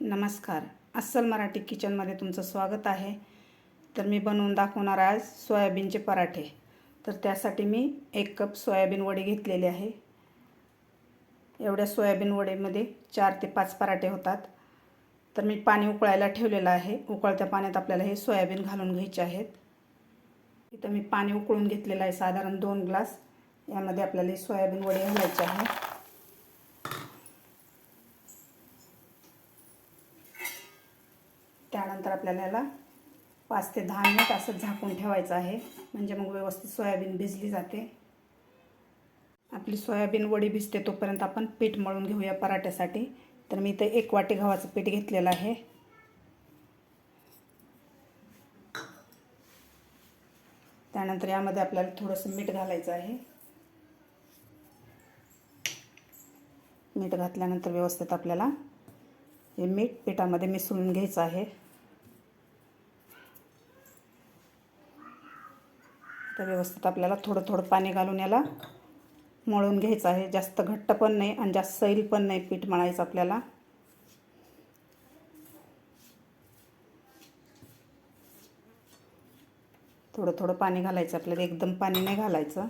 नमस्कार. अस्सल मराठी किचनमध्ये तुमचं स्वागत आहे. तर मी बनवून दाखवणार आज सोयाबीनचे पराठे. तर त्यासाठी मी एक कप सोयाबीन वडे घेतलेले आहे. एवढ्या सोयाबीन वडेमध्ये चार ते पाच पराठे होतात. तर मी पाणी उकळायला ठेवलेलं आहे. उकळत्या पाण्यात आपल्याला हे सोयाबीन घालून घ्यायचे आहेत. इथं मी पाणी उकळून घेतलेलं आहे साधारण दोन ग्लास. यामध्ये आपल्याला हे सोयाबीन वडे घालायचे आहे त्यानंतर आपल्याला याला पाच ते दहा मिनिट असं झाकून ठेवायचं आहे. म्हणजे मग व्यवस्थित सोयाबीन भिजली जाते. आपली सोयाबीन वडी भिजते तोपर्यंत आपण पीठ मळून घेऊया पराठ्यासाठी. तर मी इथं एक वाटी गव्हाचं पीठ घेतलेलं आहे. त्यानंतर यामध्ये आपल्याला थोडंसं मीठ घालायचं आहे. मीठ घातल्यानंतर व्यवस्थित आपल्याला हे मीठ पिठामध्ये मिसळून घ्यायचं आहे. तर व्यवस्थित आपल्याला थोडं थोडं पाणी घालून याला मळून घ्यायचं आहे. जास्त घट्ट पण नाही आणि जास्त सैल पण नाही पीठ मळायचं आपल्याला. थोडं थोडं पाणी घालायचं आपल्याला एकदम पाणी नाही घालायचं.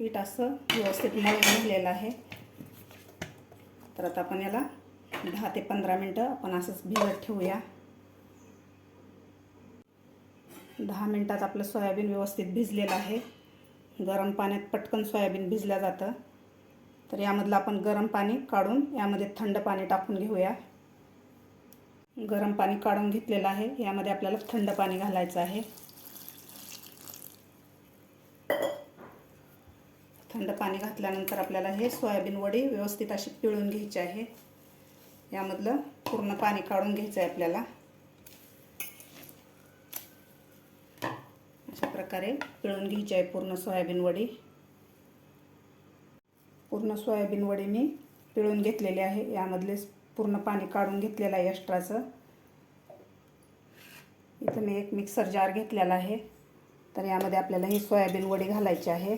पीठ असं व्यवस्थित मळून घेतलेलं आहे. तर आता आपण याला दहा ते पंधरा मिनटं आपण असंच भिजत ठेवूया. दहा मिनटात आपलं सोयाबीन व्यवस्थित भिजलेलं आहे. गरम पाण्यात पटकन सोयाबीन भिजलं जातं. तर यामधलं आपण गरम पाणी काढून यामध्ये थंड पाणी टाकून घेऊया. गरम पाणी काढून घेतलेलं आहे. यामध्ये आपल्याला थंड पाणी घालायचं आहे. थंड पाणी घातल्यानंतर आपल्याला हे सोयाबीन वडी व्यवस्थित अशी पिळून घ्यायची आहे. यामधलं पूर्ण पाणी काढून घ्यायचं आहे आपल्याला. अशा प्रकारे पिळून घ्यायची आहे पूर्ण सोयाबीन वडी. पूर्ण सोयाबीन वडी मी पिळून घेतलेली आहे. यामधलेच पूर्ण पाणी काढून घेतलेलं आहे एक्स्ट्राचं इथं मी एक मिक्सर जार घेतलेला आहे. तर यामध्ये आपल्याला ही सोयाबीन वडी घालायची आहे.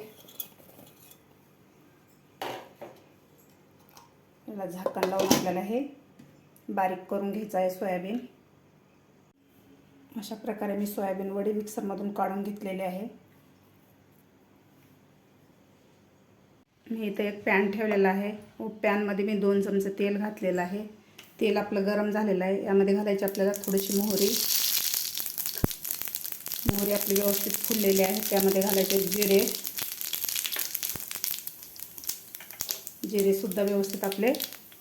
याला झाकण लावून आपल्याला हे बारीक करून घ्यायचं आहे सोयाबीन. अशा प्रकारे मी सोयाबीन वडी मिक्सरमधून काढून घेतलेली आहे. मी इथं एक पॅन ठेवलेला आहे. व पॅनमध्ये मी दोन चमचे तेल घातलेलं आहे. तेल आपलं गरम झालेलं आहे. यामध्ये घालायची आपल्याला थोडीशी मोहरी. मोहरी आपली व्यवस्थित फुललेली आहे. त्यामध्ये घालायचे जिरे. जिरेसुद्धा व्यवस्थित आपले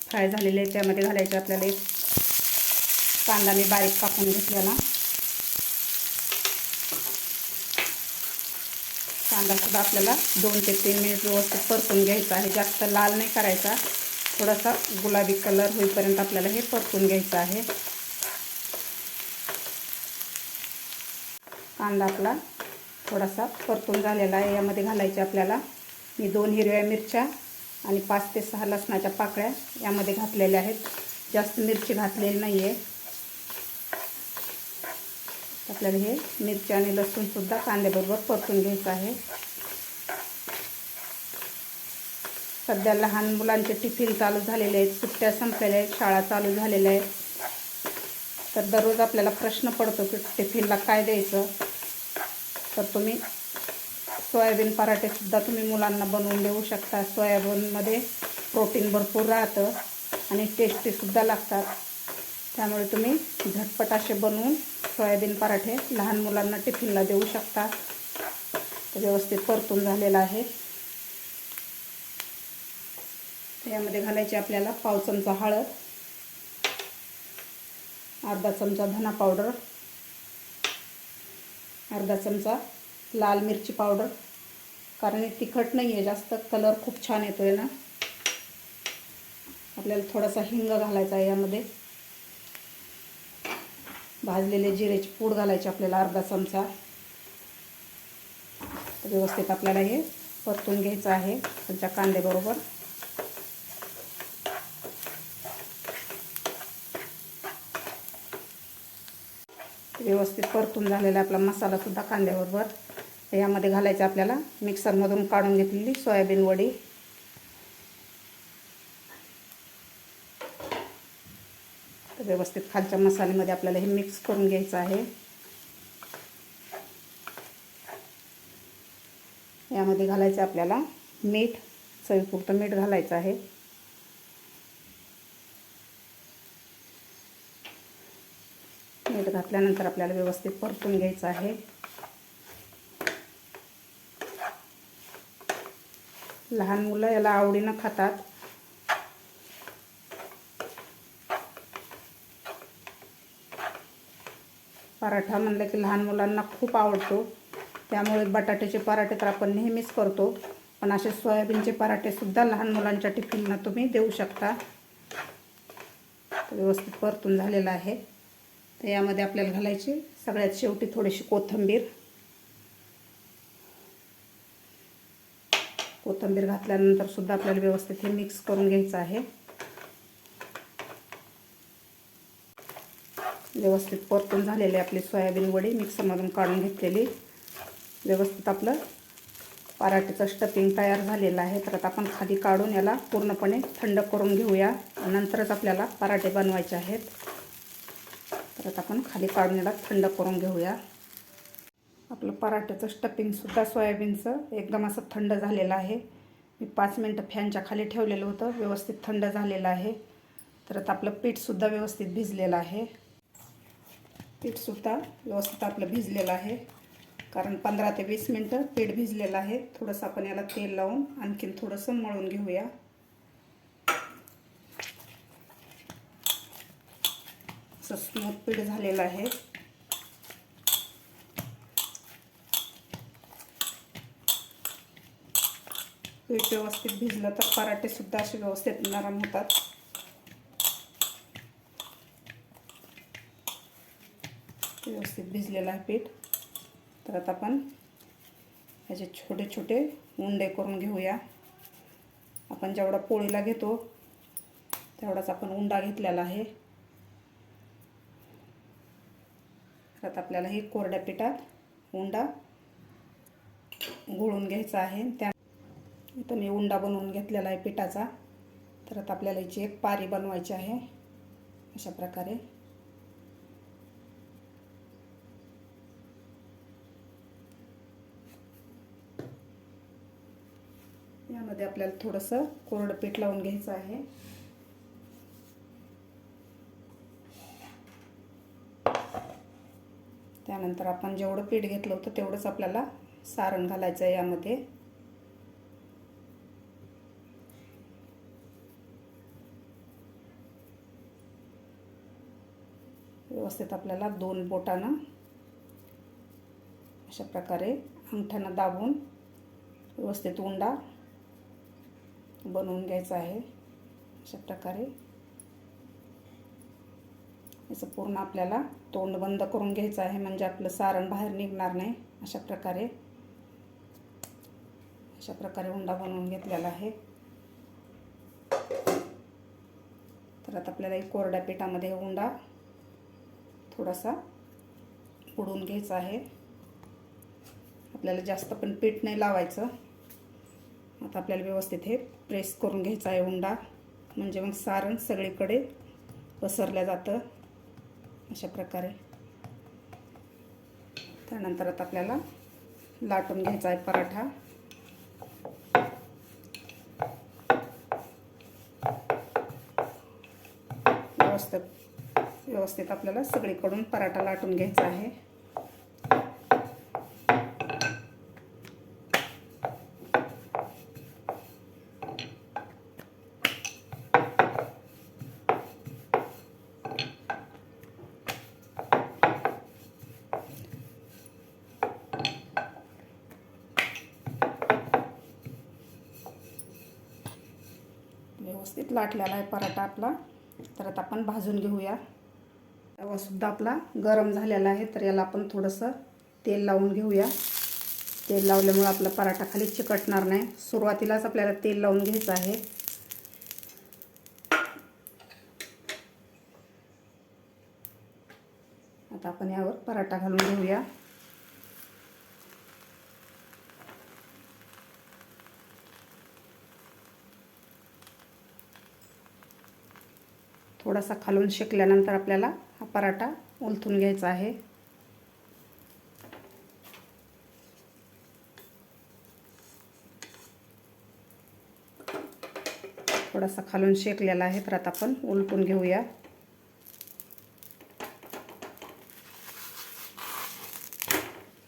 फ्राय झालेले आहे त्यामध्ये घालायचे आपल्याला एक कांदा मी बारीक कापून घेतलेला. कांदासुद्धा आपल्याला दोन ते तीन मिनिट व्यवस्थित परतून घ्यायचा आहे. जास्त लाल नाही करायचा. थोडासा गुलाबी कलर होईपर्यंत आपल्याला हे परतून घ्यायचं आहे. कांदा आपला थोडासा परतून झालेला आहे. यामध्ये घालायचे आपल्याला मी दोन हिरव्या मिरच्या आणि पाच ते सहा लसणाच्या पाकळ्या यामध्ये घातलेल्या आहेत. जास्त मिरची घातलेली नाही आहे आपल्याला हे मिरची आणि लसूणसुद्धा कांद्याबरोबर परतून घ्यायचं आहे. सध्या लहान मुलांचे टिफिन चालू झालेले आहेत. सुट्ट्या संपलेल्या आहेत. शाळा चालू झालेल्या आहेत. तर दररोज आपल्याला प्रश्न पडतो की टिफिनला काय द्यायचं? तर तुम्ही सोयाबीन पराठेसुद्धा तुम्ही मुलांना बनवून देऊ शकता. सोयाबीनमध्ये प्रोटीन भरपूर राहतं आणि टेस्टीसुद्धा लागतात. त्यामुळे तुम्ही झटपट असे बनवून सोयाबीन पराठे लहान मुलांना टिफिनला देऊ शकता. व्यवस्थित परतून झालेला आहे. यामध्ये घालायची आपल्याला पाव चमचा हळद अर्धा चमचा धना पावडर अर्धा चमचा लाल मिरची पावडर कारण हे तिखट नाही आहे जास्त कलर खूप छान येतो आहे ना. आपल्याला थोडासा हिंग घालायचा आहे यामध्ये. भाजलेले जिरेची पूड घालायची आपल्याला अर्धा चमचा. व्यवस्थित आपल्याला हे परतून घ्यायचं आहे त्यांच्या कांद्याबरोबर. व्यवस्थित परतून झालेला आपला मसालासुद्धा कांद्याबरोबर. तर यामध्ये घालायचं आपल्याला. मिक्सरमधून काढून घेतलेली सोयाबीन वडी. तर व्यवस्थित खालच्या मसाल्यामध्ये आपल्याला हे मिक्स करून घ्यायचं आहे. यामध्ये घालायचं आपल्याला मीठ चवीपुरतं मीठ घालायचं आहे. मीठ घातल्यानंतर आपल्याला व्यवस्थित परतून घ्यायचं आहे. लहान मुलं याला आवडीनं खातात. पराठा म्हणलं की लहान मुलांना खूप आवडतो. त्यामुळे बटाट्याचे पराठे तर आपण नेहमीच करतो. पण असे सोयाबीनचे पराठेसुद्धा लहान मुलांच्या टिफिनला तुम्ही देऊ शकता. व्यवस्थित परतून झालेलं आहे. तर यामध्ये आपल्याला घालायची सगळ्यात शेवटी थोडीशी कोथिंबीर. कोथिंबीर घातल्यानंतर सुद्धा आपल्याला व्यवस्थित हे मिक्स करून घ्यायचं आहे. व्यवस्थित परतून झालेली आपली सोयाबीन वडी मिक्सरमधून काढून घेतलेली. व्यवस्थित आपलं पराठीचं स्टफिंग तयार झालेलं आहे. तर आता आपण खाली काढून याला पूर्णपणे थंड करून घेऊया. नंतरच आपल्याला पराठे बनवायचे आहेत. तर आता आपण खाली काढून याला थंड करून घेऊया. आपलं पराठ्याचं स्टपिंगसुद्धा सोयाबीनचं. एकदम असं थंड झालेलं आहे. मी पाच मिनटं फॅनच्या खाली ठेवलेलं होतं. व्यवस्थित थंड झालेलं आहे. तर आता आपलं पीठसुद्धा व्यवस्थित भिजलेलं आहे. पीठसुद्धा व्यवस्थित आपलं भिजलेलं आहे. कारण पंधरा ते वीस मिनटं पीठ भिजलेलं आहे. थोडंसं आपण याला तेल लावून आणखीन थोडंसं मळून घेऊया. असं स्मूथ पीठ झालेलं आहे. पीठ व्यवस्थित भिजलं तर पराठेसुद्धा असे व्यवस्थित नरम होतात. व्यवस्थित भिजलेलं आहे पीठ. तर आता आपण ह्याचे छोटे छोटे उंडे करून घेऊया. आपण जेवढा पोळीला घेतो तेवढाच आपण उंडा घेतलेला आहे. तर आता आपल्याला हे कोरड्या पिठात उंडा गुळून घ्यायचा आहे. त्या इथं मी उंडा बनवून घेतलेला आहे पिठाचा. तर आता आपल्याला याची एक पारी बनवायची आहे. अशा प्रकारे. यामध्ये आपल्याला थोडंसं कोरडं पीठ लावून घ्यायचं आहे. त्यानंतर आपण जेवढं पीठ घेतलं होतं तेवढंच आपल्याला सारण घालायचं आहे यामध्ये. व्यवस्थित आपल्याला दोन बोटानं अशा प्रकारे अंगठ्यानं दाबून व्यवस्थित उंडा बनवून घ्यायचा आहे. अशा प्रकारे याचं पूर्ण आपल्याला तोंड बंद करून घ्यायचं आहे म्हणजे आपलं सारण बाहेर निघणार नाही. अशा प्रकारे अशा प्रकारे उंडा बनवून घेतलेला आहे. तर आता आपल्याला एक कोरड्या पिठामध्ये उंडा थोडासा उडून घ्यायचा आहे. आपल्याला जास्त पण पीठ नाही लावायचं. आता आपल्याला व्यवस्थित हे प्रेस करून घ्यायचा आहे उंडा. म्हणजे मग सारण सगळीकडे पसरलं जातं. अशा प्रकारे. त्यानंतर आता आपल्याला लाटून घ्यायचा आहे पराठा. व्यवस्थित व्यवस्थित आपल्याला सगळीकडून पराठा लाटून घ्यायचा आहे. व्यवस्थित लाटलेला आहे पराठा आपला. तर आता आपण भाजून घेऊया. तवासुद्धा आपला गरम झालेला आहे तर याला आपण थोडंसं तेल लावून घेऊया. तेल लावल्यामुळं आपला पराठा खाली चिकटणार नाही. सुरुवातीलाच आपल्याला तेल लावून घ्यायचं आहे. आता आपण यावर पराठा घालून घेऊया. थोडासा खालून शेकल्यानंतर आपल्याला पराठा उलथून घ्यायचा आहे. थोडासा खालून शेकलेला आहे तर आता आपण उलटून घेऊया.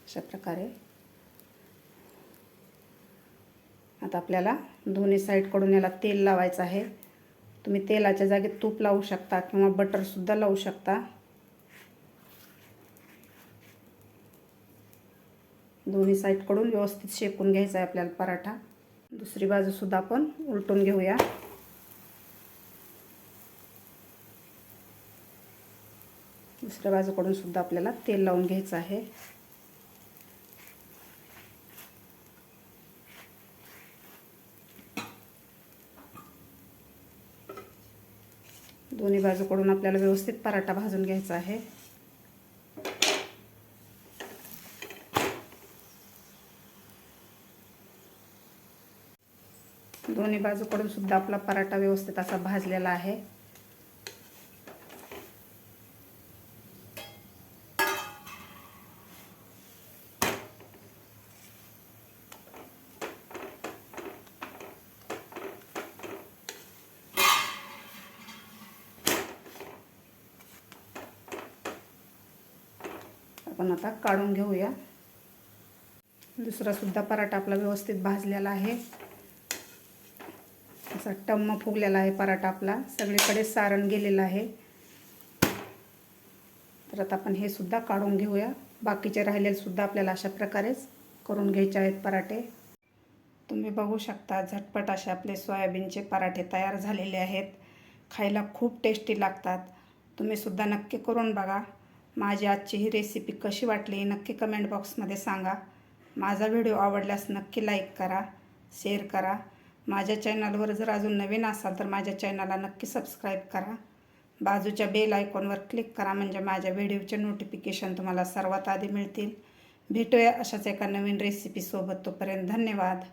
अशा प्रकारे. आता आपल्याला दोन्ही साईडकडून याला तेल लावायचं आहे. तुम्ही तेलाच्या जागी तूप लावू शकता किंवा बटरसुद्धा लावू शकता. दोन्ही साईडकडून व्यवस्थित शेकून घ्यायचा आहे आपल्याला पराठा. दुसरी बाजूसुद्धा आपण उलटून घेऊया. दुसऱ्या बाजूकडून सुद्धा आपल्याला तेल लावून घ्यायचं आहे दोन्ही बाजूकडून आपल्याला व्यवस्थित पराठा भाजून घ्यायचा आहे दोन्ही बाजूकडून सुद्धा आपला पराठा व्यवस्थित असा भाजलेला आहे. आपण आता काढून घेऊया. दुसरा सुद्धा पराठा आपला व्यवस्थित भाजलेला आहे. असा टम्म फुगलेला आहे पराठा आपला. सगळीकडे सारण गेलेलं आहे. तर आता आपण हे सुद्धा काढून घेऊया. बाकीचे राहिलेले सुद्धा आपल्याला अशा प्रकारेच करून घ्यायचे आहेत पराठे. तुम्ही बघू शकता झटपट असे आपले सोयाबीनचे पराठे तयार झालेले आहेत. खायला खूप टेस्टी लागतात. तुम्ही सुद्धा नक्की करून बघा. माझी आजची ही रेसिपी कशी वाटली नक्की कमेंट बॉक्समध्ये सांगा. माझा व्हिडिओ आवडल्यास नक्की लाईक करा शेअर करा. माझ्या चॅनलवर जर अजून नवीन असाल तर माझ्या चॅनलला नक्की सबस्क्राईब करा. बाजूच्या बेल आयकॉनवर क्लिक करा म्हणजे माझ्या व्हिडिओचे नोटिफिकेशन तुम्हाला सर्वात आधी मिळतील. भेटूया अशाच एका नवीन रेसिपीसोबत तोपर्यंत धन्यवाद.